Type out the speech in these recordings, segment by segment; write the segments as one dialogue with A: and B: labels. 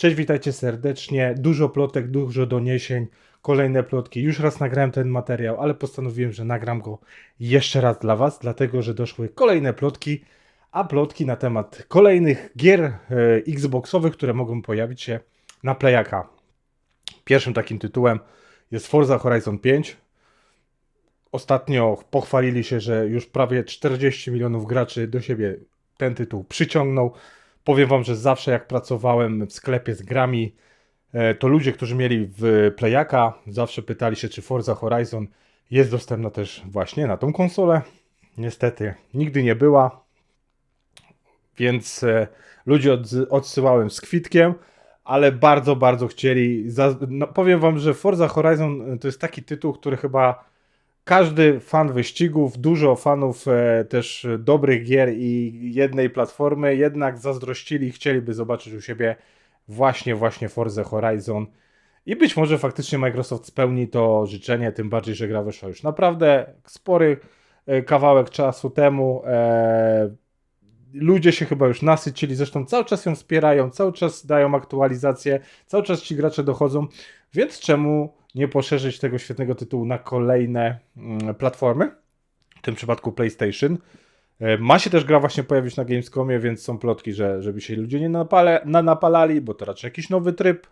A: Cześć, witajcie serdecznie. Dużo plotek, dużo doniesień, kolejne plotki. Już raz nagrałem ten materiał, ale postanowiłem, że nagram go jeszcze raz dla Was, dlatego że doszły kolejne plotki, a plotki na temat kolejnych gier e, Xboxowych, które mogą pojawić się na Playaka. Pierwszym takim tytułem jest Forza Horizon 5. Ostatnio pochwalili się, że już prawie 40 milionów graczy do siebie ten tytuł przyciągnął. Powiem wam, że zawsze jak pracowałem w sklepie z grami, e, to ludzie, którzy mieli w Playaka, zawsze pytali się, czy Forza Horizon jest dostępna też właśnie na tą konsolę. Niestety nigdy nie była, więc e, ludzi odsyłałem z kwitkiem, ale bardzo, bardzo chcieli. No, powiem wam, że Forza Horizon e, to jest taki tytuł, który chyba każdy fan wyścigów, dużo fanów e, też dobrych gier i jednej platformy jednak zazdrościli i chcieliby zobaczyć u siebie właśnie, właśnie Forza Horizon. I być może faktycznie Microsoft spełni to życzenie, tym bardziej, że gra wyszła już naprawdę spory e, kawałek czasu temu. E, ludzie się chyba już nasycili, zresztą cały czas ją wspierają, cały czas dają aktualizacje, cały czas ci gracze dochodzą, więc czemu nie poszerzyć tego świetnego tytułu na kolejne mm, platformy? W tym przypadku PlayStation. E, Ma się też gra właśnie pojawić na Gamescomie, więc są plotki, że żeby się ludzie nie napale, na napalali, bo to raczej jakiś nowy tryb.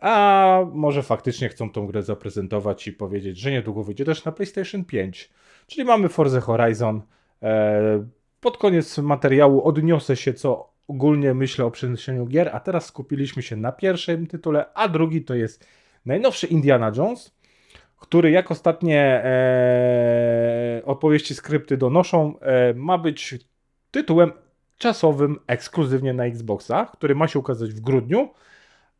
A: A może faktycznie chcą tą grę zaprezentować i powiedzieć, że niedługo wyjdzie też na PlayStation 5. Czyli mamy Forza Horizon. E, Pod koniec materiału odniosę się, co ogólnie myślę o przeniesieniu gier, a teraz skupiliśmy się na pierwszym tytule, a drugi to jest najnowszy Indiana Jones, który jak ostatnie e, opowieści skrypty donoszą, e, ma być tytułem czasowym ekskluzywnie na Xboxa, który ma się ukazać w grudniu,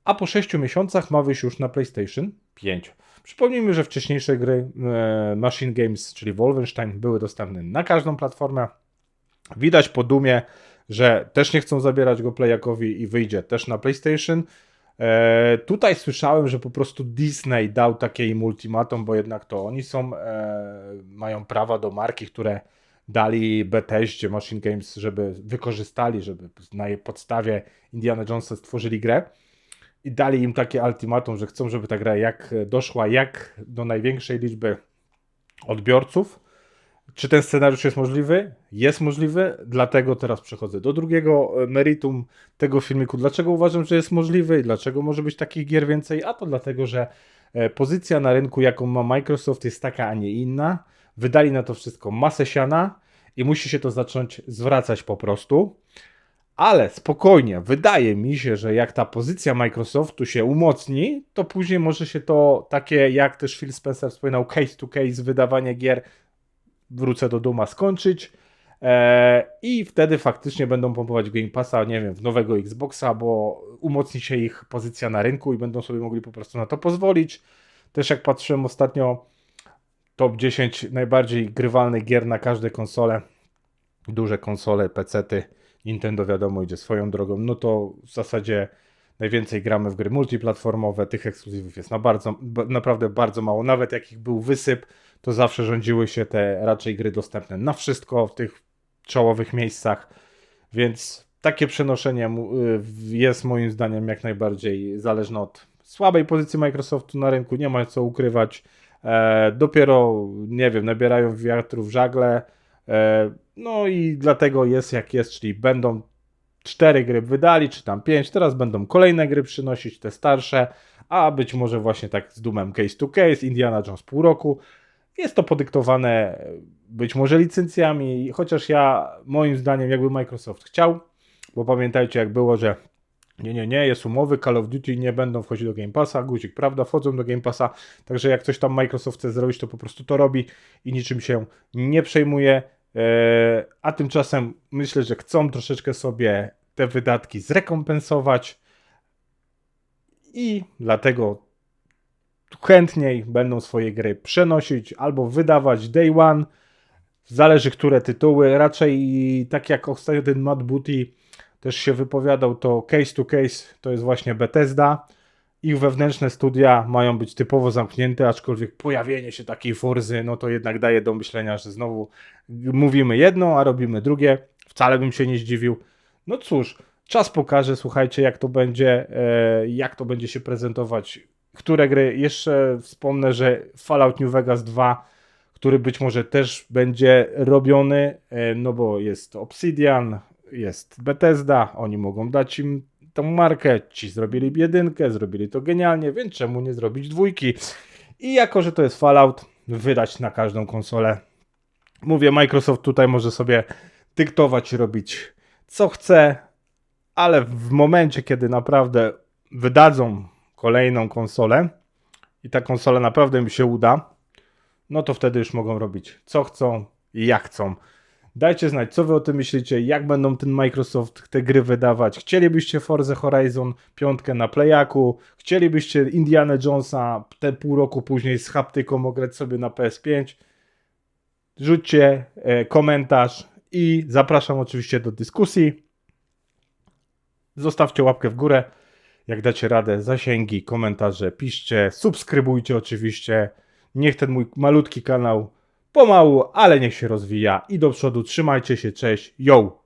A: a po 6 miesiącach ma wyjść już na PlayStation 5. Przypomnijmy, że wcześniejsze gry e, Machine Games, czyli Wolfenstein, były dostępne na każdą platformę. Widać po dumie, że też nie chcą zabierać go Playakowi i wyjdzie też na PlayStation. E, tutaj słyszałem, że po prostu Disney dał takie im ultimatum, bo jednak to oni są, e, mają prawa do marki, które dali Bethesdzie Machine Games, żeby wykorzystali, żeby na jej podstawie Indiana Jonesa stworzyli grę i dali im takie ultimatum, że chcą, żeby ta gra jak doszła jak do największej liczby odbiorców. Czy ten scenariusz jest możliwy? Jest możliwy, dlatego teraz przechodzę do drugiego e, meritum tego filmiku. Dlaczego uważam, że jest możliwy i dlaczego może być takich gier więcej? A to dlatego, że e, pozycja na rynku, jaką ma Microsoft, jest taka, a nie inna. Wydali na to wszystko masę siana i musi się to zacząć zwracać po prostu. Ale spokojnie, wydaje mi się, że jak ta pozycja Microsoftu się umocni, to później może się to takie, jak też Phil Spencer wspominał, case to case wydawanie gier, wrócę do Duma, skończyć. Eee, I wtedy faktycznie będą pompować Game Passa, nie wiem, w nowego Xboxa, bo umocni się ich pozycja na rynku i będą sobie mogli po prostu na to pozwolić. Też jak patrzyłem ostatnio, top 10 najbardziej grywalnych gier na każde konsole, duże konsole, PC-ty, Nintendo wiadomo idzie swoją drogą, no to w zasadzie najwięcej gramy w gry multiplatformowe, tych ekskluzywów jest na bardzo, ba- naprawdę bardzo mało, nawet jak ich był wysyp, to zawsze rządziły się te raczej gry dostępne na wszystko w tych czołowych miejscach, więc takie przenoszenie y, jest moim zdaniem jak najbardziej zależne od słabej pozycji Microsoftu na rynku, nie ma co ukrywać, e, dopiero, nie wiem, nabierają wiatru w żagle, e, no i dlatego jest jak jest, czyli będą cztery gry wydali, czy tam pięć, teraz będą kolejne gry przynosić, te starsze, a być może właśnie tak z dumem case to case, Indiana Jones pół roku. Jest to podyktowane być może licencjami, chociaż ja, moim zdaniem, jakby Microsoft chciał, bo pamiętajcie jak było, że nie, nie, nie, jest umowy, Call of Duty nie będą wchodzić do Game Passa, guzik, prawda, wchodzą do Game Passa, także jak coś tam Microsoft chce zrobić, to po prostu to robi i niczym się nie przejmuje, a tymczasem myślę, że chcą troszeczkę sobie te wydatki zrekompensować i dlatego chętniej będą swoje gry przenosić albo wydawać day one, zależy które tytuły, raczej tak jak ostatnio ten Matt Booty też się wypowiadał, to case to case to jest właśnie Bethesda ich wewnętrzne studia mają być typowo zamknięte, aczkolwiek pojawienie się takiej Forzy, no to jednak daje do myślenia, że znowu mówimy jedno, a robimy drugie. Wcale bym się nie zdziwił. No cóż, czas pokaże, słuchajcie, jak to będzie, e, jak to będzie się prezentować. Które gry? Jeszcze wspomnę, że Fallout New Vegas 2, który być może też będzie robiony, e, no bo jest Obsidian, jest Bethesda, oni mogą dać im tą markę. Ci zrobili jedynkę, zrobili to genialnie, więc czemu nie zrobić dwójki? I jako, że to jest Fallout, wydać na każdą konsolę. Mówię, Microsoft tutaj może sobie dyktować, robić co chce, ale w momencie, kiedy naprawdę wydadzą kolejną konsolę i ta konsola naprawdę mi się uda, no to wtedy już mogą robić co chcą i jak chcą. Dajcie znać, co wy o tym myślicie, jak będą ten Microsoft te gry wydawać. Chcielibyście Forza Horizon 5 na Playaku, chcielibyście Indiana Jonesa te pół roku później z haptyką ograć sobie na PS5. Rzućcie e, komentarz i zapraszam oczywiście do dyskusji. Zostawcie łapkę w górę, jak dacie radę, zasięgi, komentarze, piszcie, subskrybujcie oczywiście. Niech ten mój malutki kanał pomału, ale niech się rozwija i do przodu. Trzymajcie się, cześć, yo!